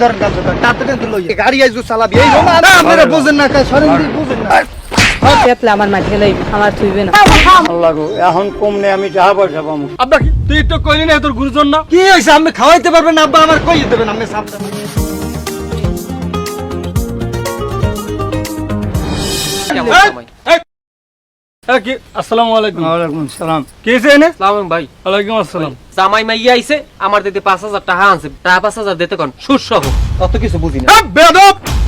ধরেন গাছ ধরেন তাড়াতাড়ি তুলো গাড়ি আইজু চালাবি এই আপনারা বুঝেন না কাজ সরেন বুঝেন না। পেতলে আমার মাঠে লাই আমার থুইবে না। আল্লাহ গো এখন কমনে আমি টাকা পয়সা পাবো। আব্বা তুই একটু কইলি না তোর গুরুজন না? কি হইছে আপনি খাওয়াইতে পারবেন না আব্বা আমার কই দেবেন আপনি সামনে এই, আসসালামু আলাইকুম। ওয়ালাইকুম সালাম। কি হয়েছে এনে? সালাম ভাই। ওয়ালাইকুম আসসালাম। জামাই মাইয়া আইছে আমার দিতে পাঁচ হাজার টাকা আনছে টাকা পাঁচ হাজার দিতে কোন। সুদ অত কিছু বুঝি না। এই,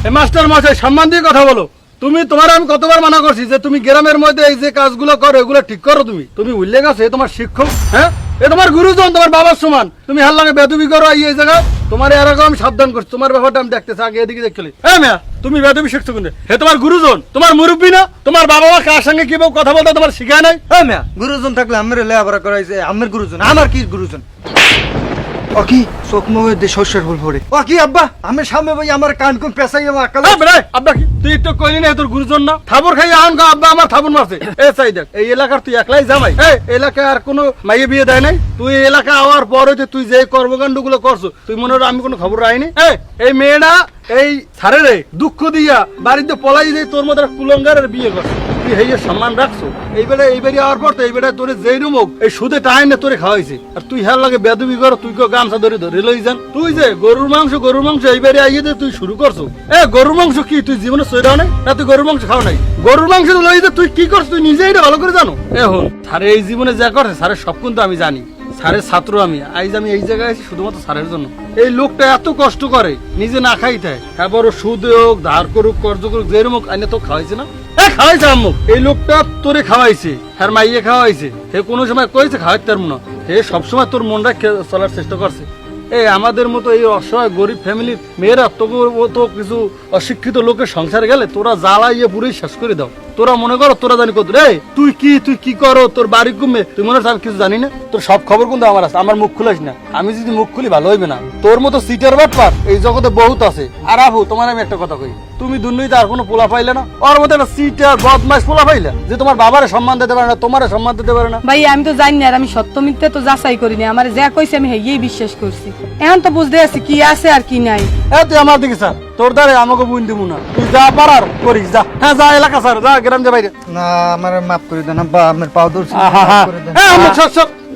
এই মাস্টার মশাই সম্মান দিয়ে কথা বলো। তুমি তোমার আমি কতবার মানা করছি যে তুমি গ্রামের মধ্যে এই যে কাজগুলো করো, এগুলো ঠিক করো তুমি? তুমি উল্লেখ আছে তোমার শিক্ষক হ্যাঁ? এ তোমার গুরুজন, তোমার বাবার সমান। তুমি হাল লাগে বেদবি করো, এই জায়গায়। তোমার এরকম সাবধান করছি, তোমার ব্যাপারটা আমি দেখতেছি, আগে এদিকে দেখলে হ্যাঁ মেয়া, তুমি বেদবি শিখছো কিন্তু। হে তোমার গুরুজন, তোমার মুরব্বী না? তোমার বাবা মা কার সঙ্গে কীভাবে কথা বলতে তোমার শিখায় নাই? হ্যাঁ মিয়া, গুরুজন থাকলে আমার লেখাপড়া করাইছে, আমার গুরুজন, আমার কি গুরুজন? ও কি চোখ মুখে দিয়ে শস্যের ফুল পড়ে ও কি আব্বা, আমি সামনে ভাই আমার কান কোন আকাল আব্বা কি? তুই একটু কইলি না তোর গুরুজন না। থাবর খাই আব্বা, আমার থাবর মারছে। এ চাই দেখ এই এলাকার তুই একলাই জামাই। এই এলাকায় আর কোনো মাইয়ে বিয়ে দেয় নাই? তুই এলাকা আওয়ার পর হইতে তুই যে কর্মকাণ্ডগুলো করছ, তুই মনে হয় আমি কোনো খবর রাইনি? এই এই মেয়েটা, এই ছাড়ে রে, দুঃখ দিয়া বাড়িতে পলাই দিয়ে তোর মধ্যে কুলঙ্গারের বিয়ে করছে। তুই হেয়ে সম্মান রাখছো, এইবারে এইবারে আওয়ার পর তো এইবারে তোরে যেই রুমক এই সুদে টাইনে তোরে খাওয়াইছে। আর তুই হার লাগে বেদবি কর, তুই কো গামছা ধরে ধরে লই যান। তুই যে গরুর মাংস গরুর মাংস এইবারে আইয়ে দে, তুই শুরু করছ। এ, গরুর মাংস কি? তুই জীবনে সইরাও নাই? না, তুই গরুর মাংস খাও নাই? গরুর মাংস লই যে তুই কি করছ? তুই নিজেই ভালো করে জানো। এখন সারে এই জীবনে যা করছে সারে সব কিন্তু আমি জানি। স্যারের ছাত্র আমি। আজ আমি এই জায়গায় আছি শুধুমাত্র স্যারের জন্য। এই লোকটা এত কষ্ট করে, নিজে না খাই থাকে তারপর সুদ হোক, ধার করুক, কর্জ করুক যেরকম আইনে তো খাওয়াইছে না। খাওয়াইছে এই লোকটা তোরে খাওয়াইছে। আর মাইয়ে খাওয়াইছে। হে কোনো সময় কইছে, খাওয়াইতে পারব না। হে সবসময় তোর মন রাখে চলার চেষ্টা করছে। এই আমাদের মতো এই অসহায়, গরিব ফ্যামিলির মেয়েরা, তোকে তো কিছু অশিক্ষিত লোকের সংসারে গেলে তোরা জ্বালাইয়ে পুরোই শেষ করে দাও। তোরা মনে করো তোরা জানি কত রে তুই কি তুই কি করো? তোর বাড়ি কমে তুই মনে আমি কিছু জানি না? তোর সব খবর কিন্তু আমার আছে আমার মুখ খুলিস না। আমি যদি মুখ খুলি ভালো হইবে না। তোর মতো সিটার বাটপার এই জগতে বহুত আছে। আর আবু তোমার আমি একটা কথা কই। তুমি দুর্নীতি আর কোনো পোলা পাইলে না? ওর মতো একটা সিটার বদমাস পোলা পাইলে যে তোমার বাবারে সম্মান দিতে পারে না তোমারে সম্মান দিতে পারে না। ভাই আমি তো জানি না আর আমি সত্য মিথ্যা তো যাচাই করিনি আমার যা কইছে আমি হেয়েই বিশ্বাস করছি। এখন তো বুঝতে আছি কি আছে আর কি নাই। এ তুই আমার দিকে স্যার তোর দ্বারে আমাকে বুন দিব না। তুই যা পারার করিস যা। হ্যাঁ যা এলাকা স্যার যা গ্রাম যা বাইরে। না আমার মাফ করে দেন বা আমার পাও ধরছি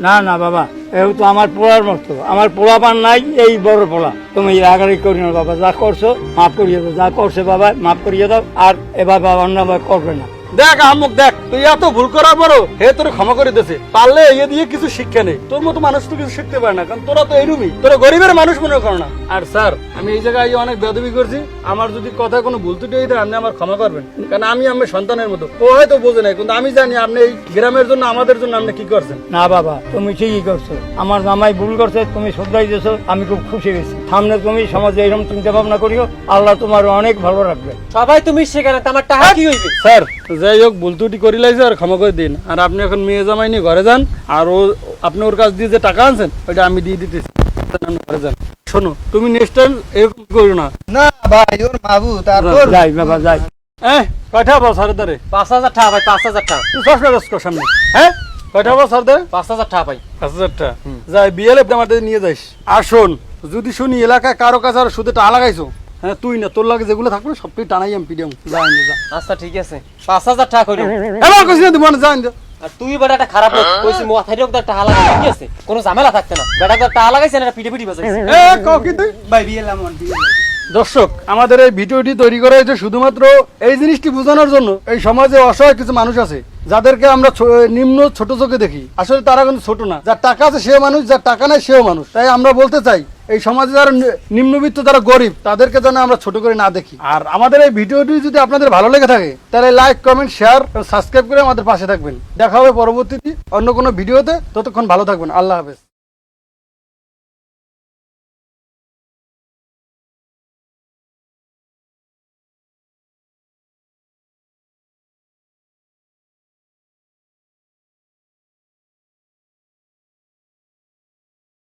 না না বাবা এও তো আমার পোলার মতো। আমার পোলা পান নাই এই বড় পোলা। তুমি রাগারি করি না বাবা যা করছ মাফ করিয়ে দাও যা করছে বাবা মাফ করিয়ে দাও আর এবার বাবা অন্য করবে না। দেখ আহমুক দেখ তুই এত ভুল করার পরও হে তোর ক্ষমা করে দিয়েছে পারলে এ দিয়ে কিছু শিক্ষা নেই তোর মতো মানুষ তো কিছু শিখতে পারে না কারণ তোরা তো এরুমি তোরা গরিবের মানুষ মনে করো না। আর স্যার আমি এই জায়গায় অনেক বেদবি করছি। আমার যদি কথা কোনো ভুল ত্রুটি হয়ে থাকে, আপনি আমার ক্ষমা করবেন। কারণ আমি আমার সন্তানের মতো। ও হয়তো বোঝে নাই কিন্তু আমি জানি আপনি এই গ্রামের জন্য আমাদের জন্য আপনি কি করছেন। না বাবা তুমি ঠিকই করছ। আমার জামাই ভুল করছে তুমি শ্রদ্ধাই দিয়েছ আমি খুব খুশি হয়েছি। সামনে তুমি সমাজে এরকম চিন্তা ভাবনা করিও আল্লাহ তোমার অনেক ভালো রাখবে। সবাই তুমি সেখানে আমার টাকা কি হইবে? স্যার যাই হোক ভুল ত্রুটি করি লাইছে আর ক্ষমা করে দিন। আর আপনি এখন মেয়ে জামাই নিয়ে ঘরে যান। আর ও আপনি ওর কাছ দিয়ে যে টাকা আনছেন ওইটা আমি দিয়ে দিতেছি। ঘরে যান। শোনো তুমি নেক্সট টাইম এরকম করো না। না ভাই ওর মাবু তারপর যাই বাবা যাই। হ্যাঁ কয়টা বল স্যারের দ্বারে পাঁচ হাজার টাকা ভাই পাঁচ হাজার টাকা। তুই সব কাগজ কর সামনে? হ্যাঁ? কয়টা বল স্যার দ্বারে পাঁচ হাজার টাকা ভাই। পাঁচ হাজারটা যাই বিএলএফ আমাদের নিয়ে যাইস। আর শোন যদি শুনি এলাকায় কারও কাছে আর সুদে টাকা লাগাইছো হ্যাঁ তুই না তোর লাগে যেগুলো থাকবে সব তুই টানাই আমি পিডিয়াম যা আইন যা। আচ্ছা ঠিক আছে। পাঁচ হাজার টাকা করি এবার কইছি না তুই যা আইন যা। আর তুই বেটা একটা খারাপ লোক কইছি মাথায় রোগ টাকা লাগাই কি আছে? কোনো ঝামেলা থাকতে না। বেটা একটা লাগাইছে না পিটি পিটি বাজাইছে। এ কও কি তুই? ভাই বিয়ে লামন বিয়ে দর্শক আমাদের এই ভিডিওটি তৈরি করা হয়েছে শুধুমাত্র এই জিনিসটি বোঝানোর জন্য। এই সমাজে অসহায় কিছু মানুষ আছে যাদেরকে আমরা নিম্ন ছোট চোখে দেখি। আসলে তারা কিন্তু ছোট না। যার টাকা আছে সেও মানুষ যার টাকা নাই সেও মানুষ। তাই আমরা বলতে চাই এই সমাজে যারা নিম্নবিত্ত, যারা গরিব, তাদেরকে যেন আমরা ছোট করে না দেখি। আর আমাদের এই ভিডিওটি যদি আপনাদের ভালো লেগে থাকে, তাহলে লাইক কমেন্ট শেয়ার সাবস্ক্রাইব করে আমাদের পাশে থাকবেন। দেখা হবে পরবর্তীতে অন্য কোনো ভিডিওতে। ততক্ষণ ভালো থাকবেন। আল্লাহ হাফেজ।